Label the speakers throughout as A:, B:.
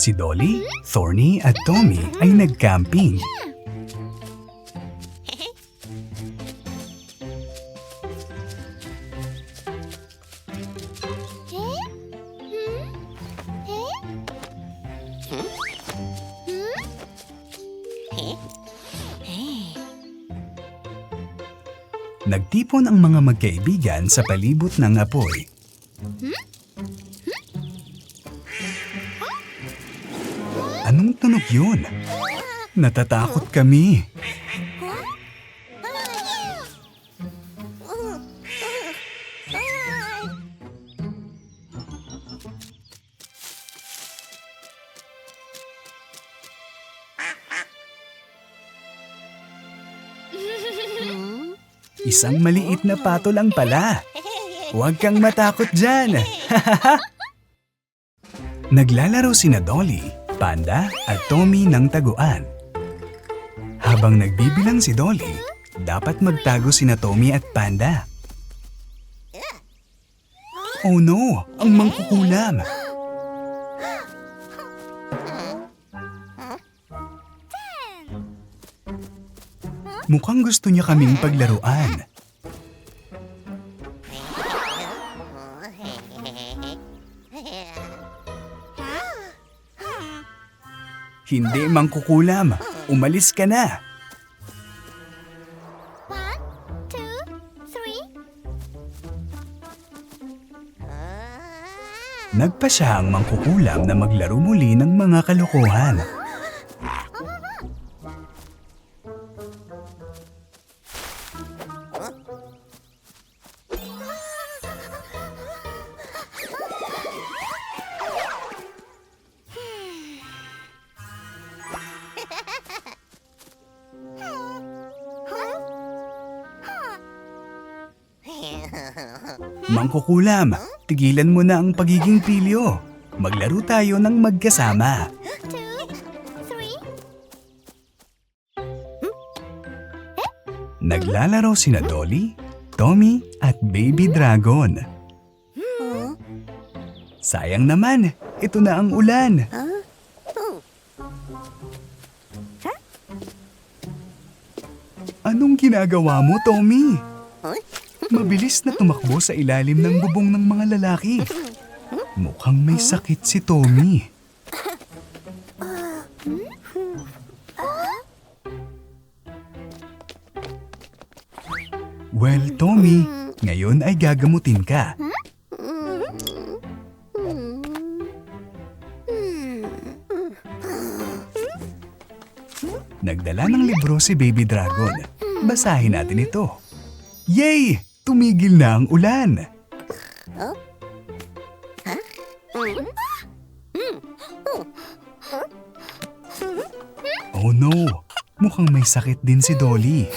A: Si Dolly, Thorny at Tommy ay nag-camping. Nagtipon ang mga magkaibigan sa palibot ng apoy. Yun? Natatakot kami. Isang maliit na pato lang pala. Huwag kang matakot dyan. Naglalaro sina Dolly, Panda at Tommy ng taguan. Habang nagbibilang si Dolly, dapat magtago sina Tommy at Panda. Oh no! Ang mangkukulam! Mukhang gusto niya kaming paglaruan. Hindi mangkukulam. Umalis ka na.
B: One, two, three.
A: Nagpa siya ang mangkukulam na maglaro muli ng mga kalokohan. Mangkukulam, tigilan mo na ang pagiging pilyo. Maglaro tayo ng magkasama. Naglalaro sina Dolly, Tommy at Baby Dragon. Sayang naman, ito na ang ulan. Anong ginagawa mo, Tommy? Mabilis na tumakbo sa ilalim ng bubong ng mga lalaki. Mukhang may sakit si Tommy. Well, Tommy, ngayon ay gagamutin ka. Nagdala ng libro si Baby Dragon. Basahin natin ito. Yay! Tumigil na ang ulan. Oh no! Mukhang may sakit din si Dolly.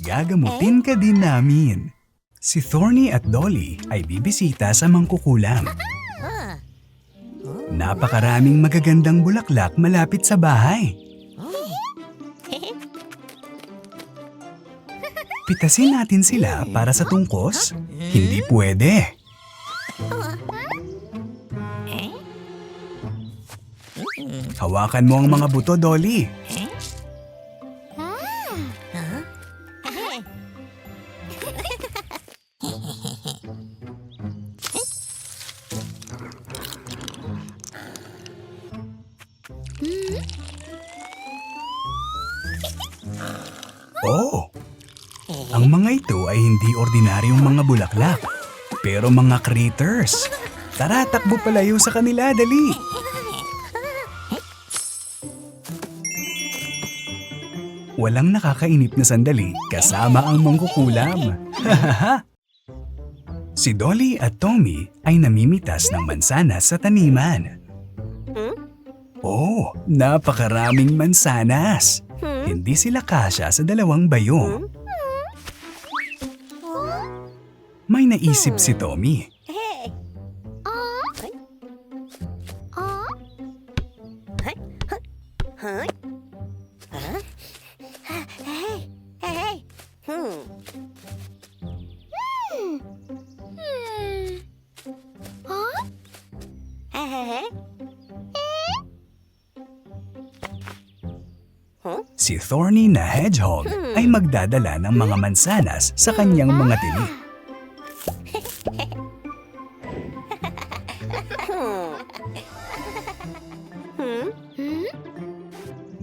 A: Gagamutin ka din namin. Si Thorny at Dolly ay bibisita sa mangkukulam. Napakaraming magagandang bulaklak malapit sa bahay. Pitasin natin sila para sa tungkos? Hindi pwede. Hawakan mo ang mga buto, Dolly. Ay hindi ordinaryong mga bulaklak, pero mga critters. Tara, takbo palayo sa kanila, dali! Walang nakakainip na sandali kasama ang mangkukulam. si Dolly at Tommy ay namimitas ng mansanas sa taniman. Oh, napakaraming mansanas. Hindi sila kasya sa dalawang bayong. May naisip si hmm. Tommy. Si Thorny na Hedgehog hmm. ay magdadala ng mga mansanas sa kanyang mga tinik.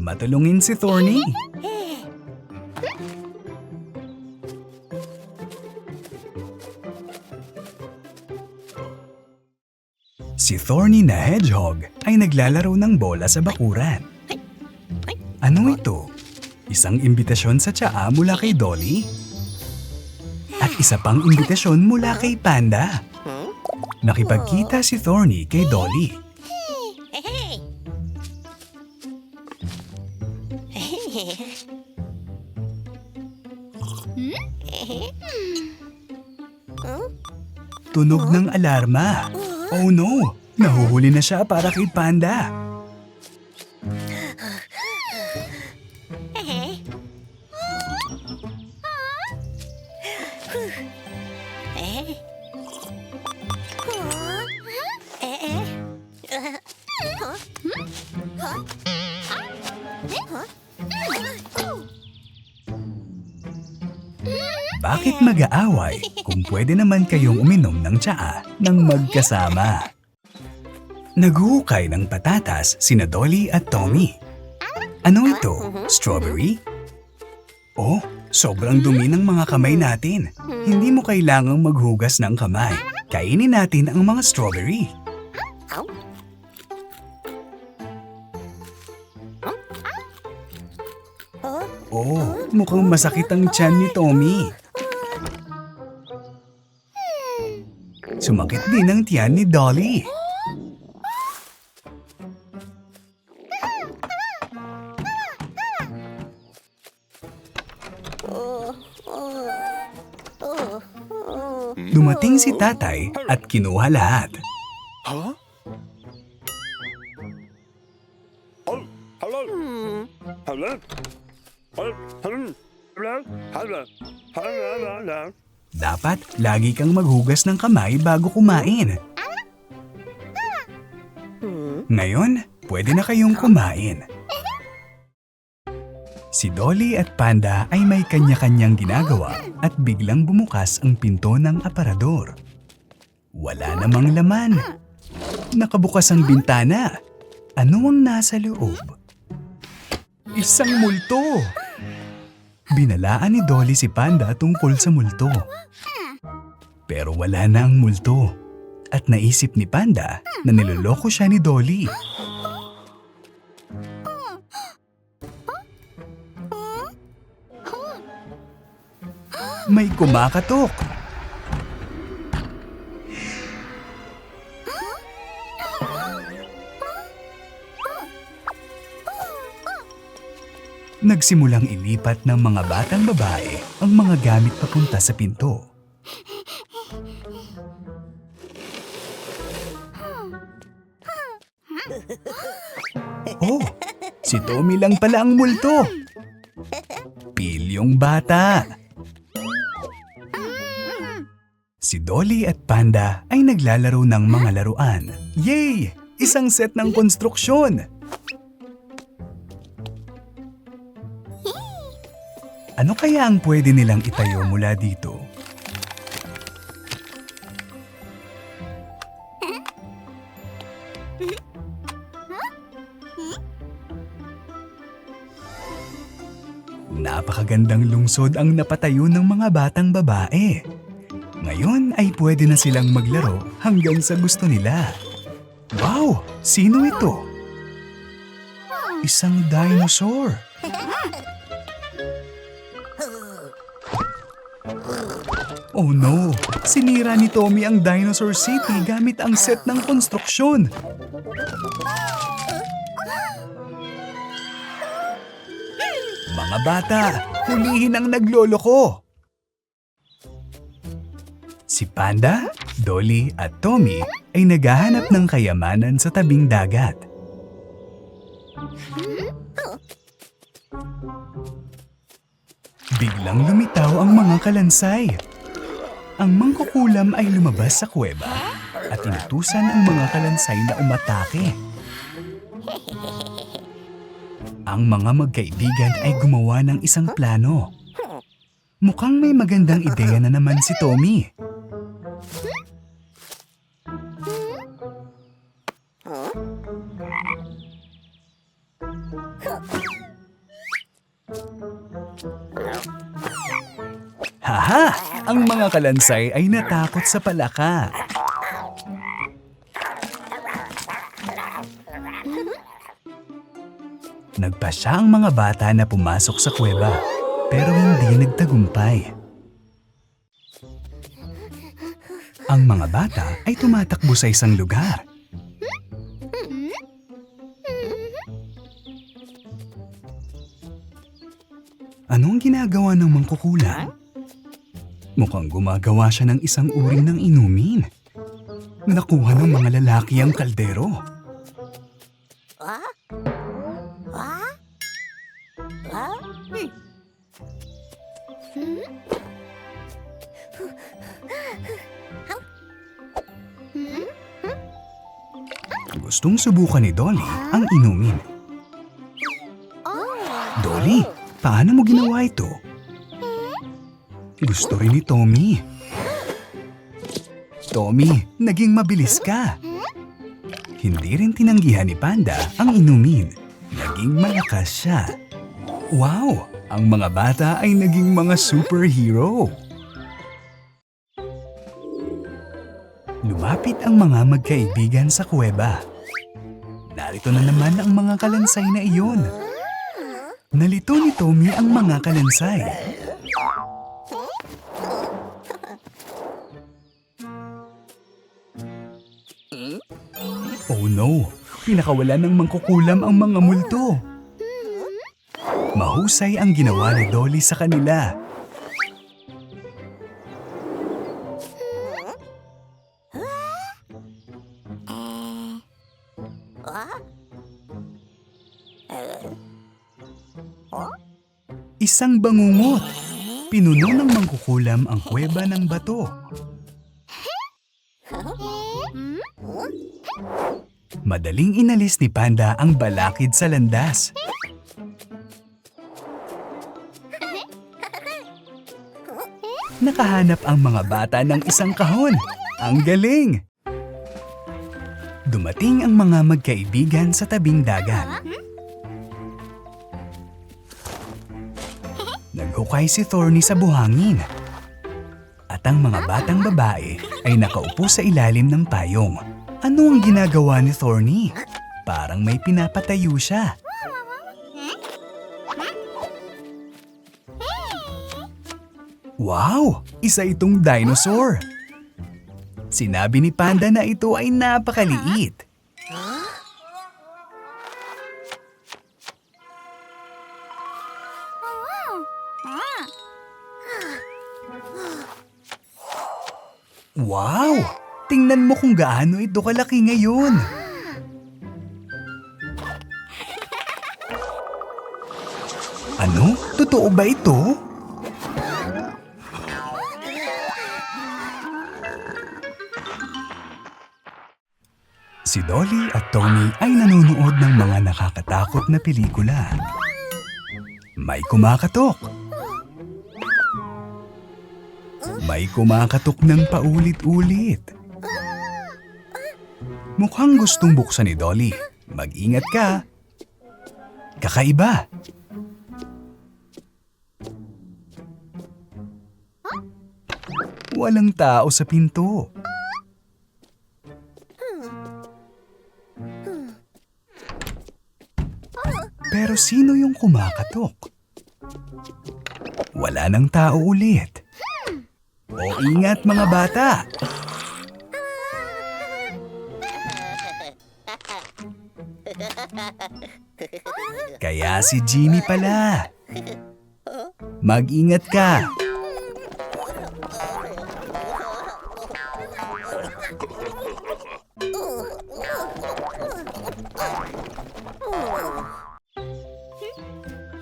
A: Matulungin si Thorny. Si Thorny na hedgehog ay naglalaro ng bola sa bakuran. Ano ito? Isang imbitasyon sa tsaa mula kay Dolly? At isa pang imbitasyon mula kay Panda. Nakipagkita si Thorny kay Dolly. Tunog ng alarma. Oh no! Nahuhuli na siya para kay Panda. Kung pwede naman kayong uminom ng tsaa ng magkasama? Naghuhukay ng patatas sina Dolly at Tommy. Ano ito? Strawberry? Oh, sobrang dumi ng mga kamay natin. Hindi mo kailangang maghugas ng kamay. Kainin natin ang mga strawberry. Oh, mukhang masakit ang tiyan ni Tommy. Sumakit din ang tiyan ni Dolly. Dumating si tatay at kinuha lahat.
C: Huh? Hello. Hello. Hello. Hello. Hello.
A: Dapat lagi kang maghugas ng kamay bago kumain. Ngayon, pwede na kayong kumain. Si Dolly at Panda ay may kanya-kanyang ginagawa at biglang bumukas ang pinto ng aparador. Wala namang laman. Nakabukas ang bintana. Ano ang nasa loob? Isang multo! Binalaan ni Dolly si Panda tungkol sa multo. Pero wala na ang multo. At naisip ni Panda na niloloko siya ni Dolly. May kumakatok. Nagsimulang ilipat ng mga batang babae ang mga gamit papunta sa pinto. Oh, si Tommy lang pala ang multo. Pilyong bata. Si Dolly at Panda ay naglalaro ng mga laruan. Yay! Isang set ng konstruksyon! Ano kaya ang pwede nilang itayo mula dito? Napakagandang lungsod ang napatayo ng mga batang babae. Ngayon ay pwede na silang maglaro hanggang sa gusto nila. Wow! Sino ito? Isang dinosaur. Oh no! Sinira ni Tommy ang Dinosaur City gamit ang set ng konstruksyon. Mga bata, hulihin ang nagloloko! Si Panda, Dolly at Tommy ay naghahanap ng kayamanan sa tabing dagat. Biglang lumitaw ang mga kalansay. Ang mangkukulam ay lumabas sa kuweba at inutusan ang mga kalansay na umatake. Ang mga magkaibigan ay gumawa ng isang plano. Mukhang may magandang ideya na naman si Tommy. Ang mga kalansay ay natakot sa palaka. Nagpasya ang mga bata na pumasok sa kuweba, pero hindi nagtagumpay. Ang mga bata ay tumatakbo sa isang lugar. Anong ginagawa ng mangkukulam? Mukhang gumagawa siya ng isang uri ng inumin. Nakuha ng mga lalaki ang kaldero. Gustong subukan ni Dolly ang inumin. Dolly, paano mo ginawa ito? Gusto rin ni Tommy. Tommy, naging mabilis ka. Hindi rin tinanggihan ni Panda ang inumin. Naging malakas siya. Wow! Ang mga bata ay naging mga superhero. Lumapit ang mga magkaibigan sa kuweba. Narito na naman ang mga kalansay na iyon. Nalito ni Tommy ang mga kalansay. Oh no! Pinakawala ng mangkukulam ang mga multo. Mahusay ang ginawa ni Dolly sa kanila. Isang bangungot. Pinuno ng mangkukulam ang kuweba ng bato. Madaling inalis ni Panda ang balakid sa landas. Nakahanap ang mga bata ng isang kahon. Ang galing! Dumating ang mga magkaibigan sa tabing dagat. Naghukay si Thorny sa buhangin. At ang mga batang babae ay nakaupo sa ilalim ng payong. Ano ang ginagawa ni Thorny? Parang may pinapatayo siya. Wow! Isa itong dinosaur! Sinabi ni Panda na ito ay napakaliit. Tingnan mo kung gaano ito kalaki ngayon. Ano? Totoo ba ito? Si Dolly at Tommy ay nanonood ng mga nakakatakot na pelikula. May kumakatok. May kumakatok ng paulit-ulit. Mukhang gustong buksan ni Dolly. Mag-ingat ka. Kakaiba. Walang tao sa pinto. Pero sino yung kumakatok? Wala nang tao ulit. O ingat mga bata! Kaya si Jimmy pala. Mag-ingat ka.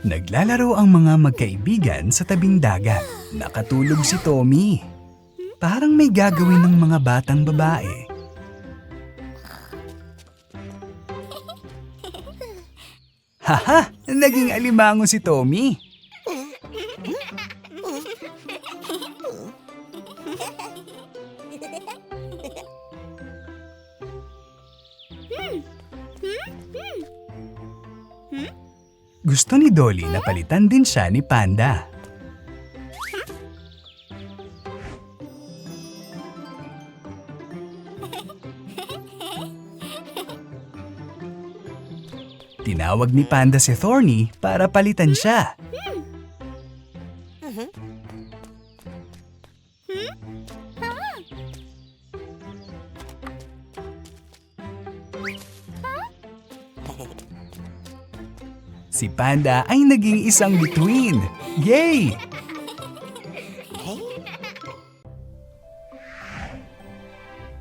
A: Naglalaro ang mga magkaibigan sa tabing dagat. Nakatulog si Tommy. Parang may gagawin ng mga batang babae. Haha! Naging alimango si Tommy. Gusto ni Dolly na palitan din siya ni Panda. Tinawag ni Panda si Thorny para palitan siya. Si Panda ay naging isang bituin. Yay!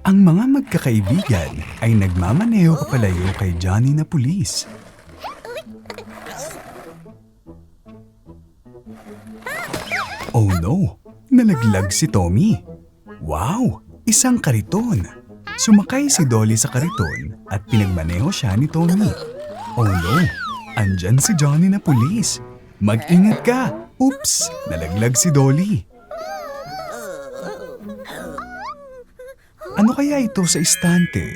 A: Ang mga magkakaibigan ay nagmamaneho papalayo kay Johnny na pulis. Oh no! Nalaglag si Tommy. Wow! Isang kariton. Sumakay si Dolly sa kariton at pinagmaneho siya ni Tommy. Oh no! Andyan si Johnny na pulis. Mag-ingat ka! Oops! Nalaglag si Dolly. Ano kaya ito sa istante?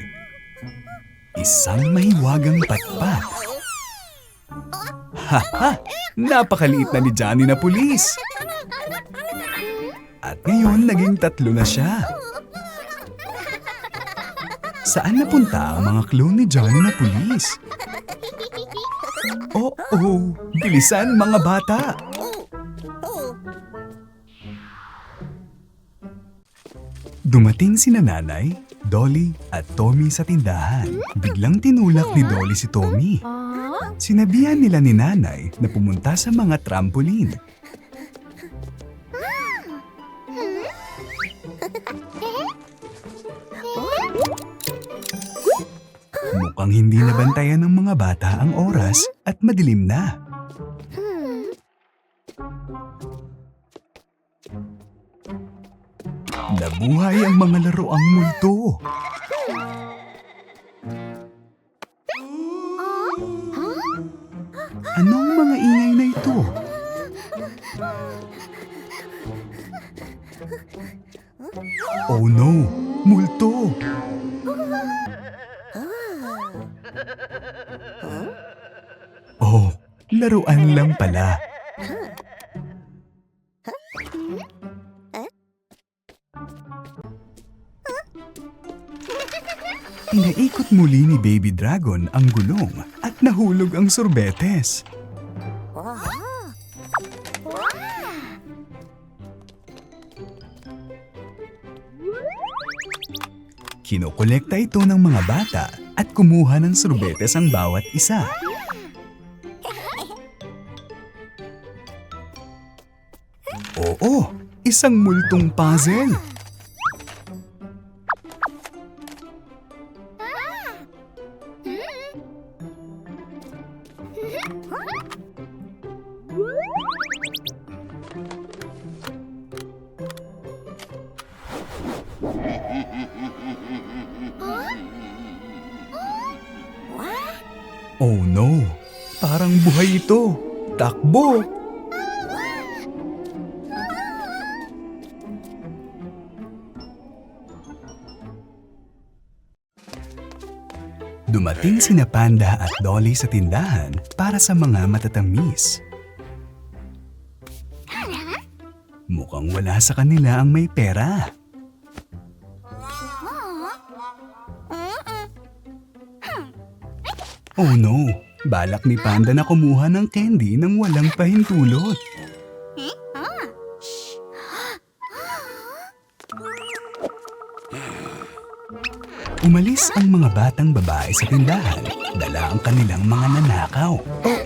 A: Isang mahiwagang patpat. Haha! Napakaliit na ni Johnny na pulis. At ngayon, naging tatlo na siya. Saan napunta ang mga clue ni Johnny na pulis? Oh, oh, bilisan mga bata! Dumating si nanay, Dolly at Tommy sa tindahan. Biglang tinulak ni Dolly si Tommy. Sinabihan nila ni nanay na pumunta sa mga trampoline. Mukhang hindi nabantayan ng mga bata ang oras at madilim na. Nabuhay ang mga laruang multo. Laruan lang pala. Pinaikot muli ni Baby Dragon ang gulong at nahulog ang sorbetes. Kinokolekta ito ng mga bata at kumuha ng sorbetes ang bawat isa. Isang multong puzzle. Oh no, parang buhay ito. Takbo! Dumating sina Panda at Dolly sa tindahan para sa mga matatamis. Mukhang wala sa kanila ang may pera. Oh no! Balak ni Panda na kumuha ng candy nang walang pahintulot. Umalis ang mga batang babae sa tindahan. Dala ang kanilang mga nanakaw.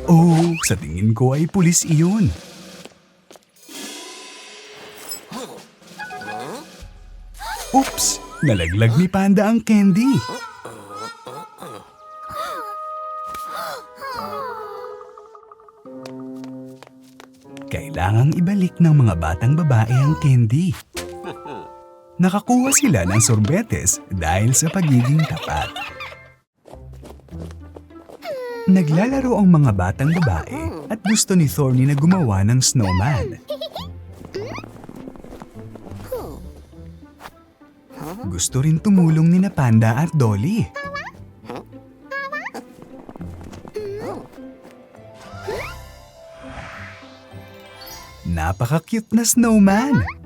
A: Oo, sa tingin ko ay pulis iyon. Oops! Nalaglag ni Panda ang candy. Kailangang ibalik ng mga batang babae ang candy. Nakakuha sila ng sorbetes dahil sa pagiging tapat. Naglalaro ang mga batang babae at gusto ni Thorny na gumawa ng snowman. Gusto rin tumulong ni Panda at Dolly. Napaka-cute na snowman.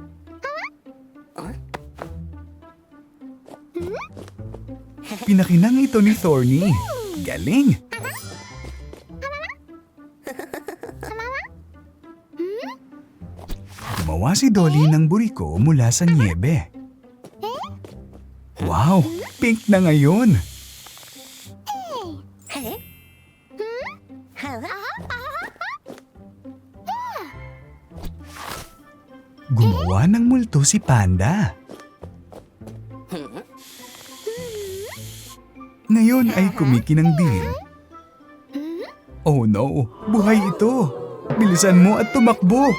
A: Pinakinang ito ni Thorny. Galing! Gumawa si Dolly ng buriko mula sa niebe. Wow! Pink na ngayon! Gumawa ng multo si Panda. Ngayon ay kumikinang din. Oh no! Buhay ito! Bilisan mo at tumakbo!